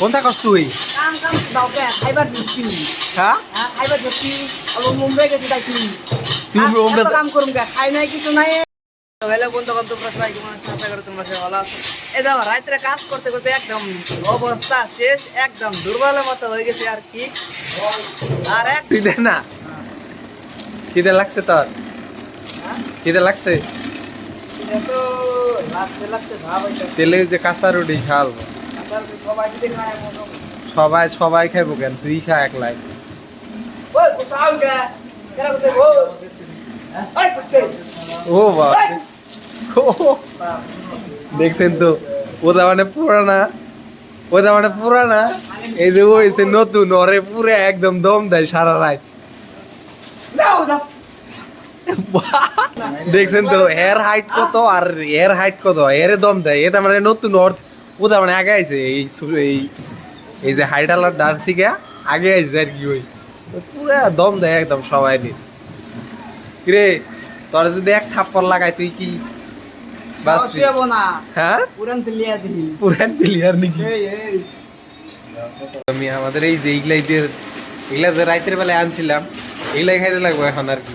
কোনটা কষ্ট তুই? কাম খাইবার হ্যাঁ? হ্যাঁ খাইবার মুম্বাই গেছি তুই কাম করুম কে? খাই নাই কিছু নাই। হ্যালো বন্ধু বান্ধব তোমরা সবাই কেমন আছো আশা করি তোমরা সবাই ভালো আছো। এই দেখো রাত্রে কাজ করতে করতে একদম অবস্থা শেষ একদম দুর্বলের মতো হয়ে গেছে আর কি। আর এক না? খিদে লাগছে তোর? খিদে লাগছে? তো লাগছে লাগছে ভাব তেলে যে কাঁচা রুটি খাল সবাই সবাই খাইবো কেন? তুই খা একলাই। ও বাবা দেখছেন তো ওটা মানে পুরানা। ওটা মানে পুরানা। এই যে হয়েছে নতুন ওরে পুরো একদম দম দেয় সারা রাত। দেখছেন তো এর হাইট কত আর এর হাইট কত? এর দম দেয় এটা মানে নতুন অর্থ। ওটা মানে আগে আইছে এই এই এই যে হাইট আলার ডার থেকে আগে আইছে আর কি ওই। পুরো দম দেয় একদম সবাই নিয়ে কিরে তোর যদি এক থাপ্পড় লাগাই তুই কি বসিয়ে না। হ্যাঁ? পুরান তেলিয়া দিহি পুরান প্লেয়ার নাকি? আমি আমাদের এই যে এইগুলাই দিয়ে এগুলা যে রাইতের বেলায় আনছিলাম এগুলাই খাইতে লাগবো এখন আর কি।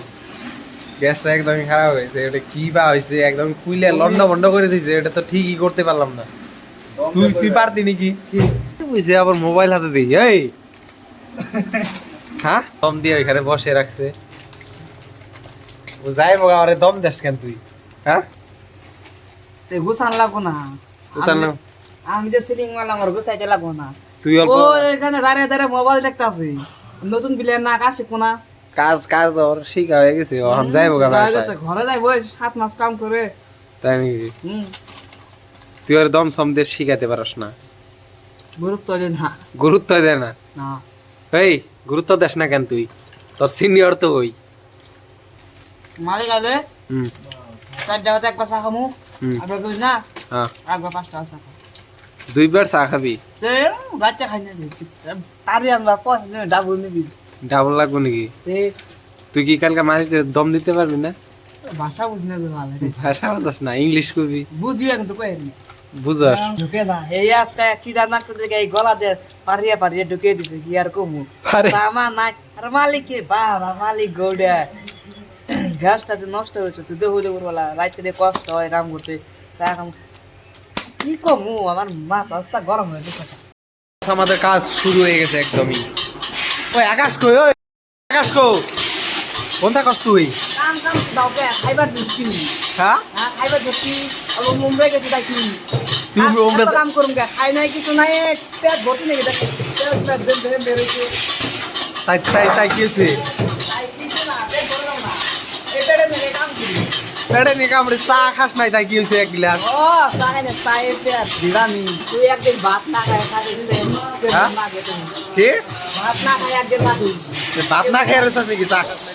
গ্যাসটা একদমই খারাপ হয়েছে ওটা কি বা হয়েছে একদম কুইলে লন্ড বন্ড করে দিয়েছে এটা তো ঠিকই করতে পারলাম না। তুই তুই পারতি নাকি? বুঝছে আবার মোবাইল হাতে দিই? এই! হ্যাঁ? দম দিয়ে ওইখানে বসে রাখছে। ও যাই বগা আরে দম দেশ কেন তুই? হ্যাঁ? তে গুছান লাগবো না। আমি- লাগ- আমি যে সিলিং মারলাম আমার গুছাইতে লাগবো না। তুই অল্প ও এখানে দাঁড়িয়ে দাঁড়িয়ে মোবাইল দেখতাছি। নতুন প্লেয়ার না কাছে কোনা কাজ কাজ ওর শিখা হয়ে গেছে এখন যাই বগা হয়ে ঘরে যাই বই সাত মাস কাম করে। তাই নাকি? হুম। তুই আর দম সমদের শিখাতে পারস না। গুরুত্ব না। গুরুত্ব দেয় না। এই গুরুত্ব দেস না কেন তুই? তোর সিনিয়র তো ওই। মালিক আলে হুম। চারটা হাতে একবার চা খামু। হুম। একবার করিস না? হ্যাঁ। একবার পাঁচটা চা দুইবার চা খাবি? বাচ্চা খাই না তারই আমরা পয়সা ডাবল নিবি। ডাবল লাগবো নাকি? তুই কি কালকে মাটিতে দম দিতে পারবি না? ভাষা বুঝি না ভাষা বুঝাস না ইংলিশ কবি। বুঝিও কিন্তু কই বুঝাস ঢুকে না। এই আজকে কি দানা থেকে এই গলা দিয়ে পারিয়ে পারিয়ে ঢুকে দিছে কি আর কমু? আরে। তামা নাই। আর মালিকে বাবা মালিক গৌড়া। ঘাসটা যে নষ্ট হয়েছে তুই দেখো দেখো বলা রাত্রে কষ্ট হয় রাম করতে চা খাম। কি কমু? আমার মা রাস্তা গরম হয়ে গেছে। আমাদের কাজ শুরু হয়ে গেছে একদমই। ওই আকাশ কই ওই আকাশ কো কোনটা কষ্ট তুই? কাম কাম দাও খাইবার দিচ্ছি হ্যাঁ? হ্যাঁ খাইবার দিচ্ছি মুম্বাই গেছি মুম্বাই- কাম করুম কে খাই নাই কিছু নাই পেট ভরছি নাকি দেখ। তাই তাই তাই কি না? পেট না কামড়ে চা খাস নাই তাই কি হয়েছে এক গ্লাস? ও না পেট। বিরানি। তুই একদিন ভাত না খাই হ্যাঁ? না কি? ভাত না খাই একদিন না ভাত। না নাকি চা খাস নাই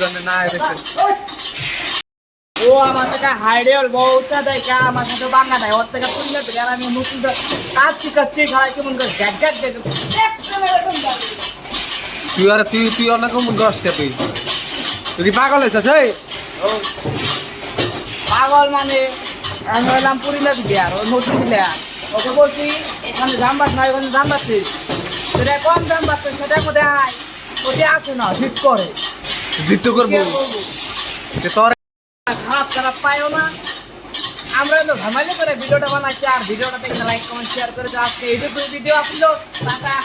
দুজনে না দেখছেন ও আমার থেকে হাইডেল বউটা দেখা আমার সাথে বাংলা দেয় ওর থেকে তুললে আর আমি নতুন কাজ শিখাচ্ছি খাই কেমন করে গ্যাগ গ্যাগ গ্যাগ তুই আর তুই তুই অনেক দশ কে তুই তুই পাগল হয়েছিস এই পাগল মানে আমি হলাম পুরিলা প্লেয়ার ও নতুন প্লেয়ার ওকে বলছি এখানে বাড়ছে না দাম বাড়ছে সেটা কম দাম বাড়ছে সেটা কোথায় কোথায় আসে না ঠিক করে জিতু করব? যে তোর খারাপ খারাপ পাইও না। আমরা তো ঘামাইলে করে ভিডিওটা বানাচ্ছি, আর ভিডিওটা দেখে লাইক কমেন্ট শেয়ার করে আজকে এইটুকু ভিডিও আসলো, টাটা।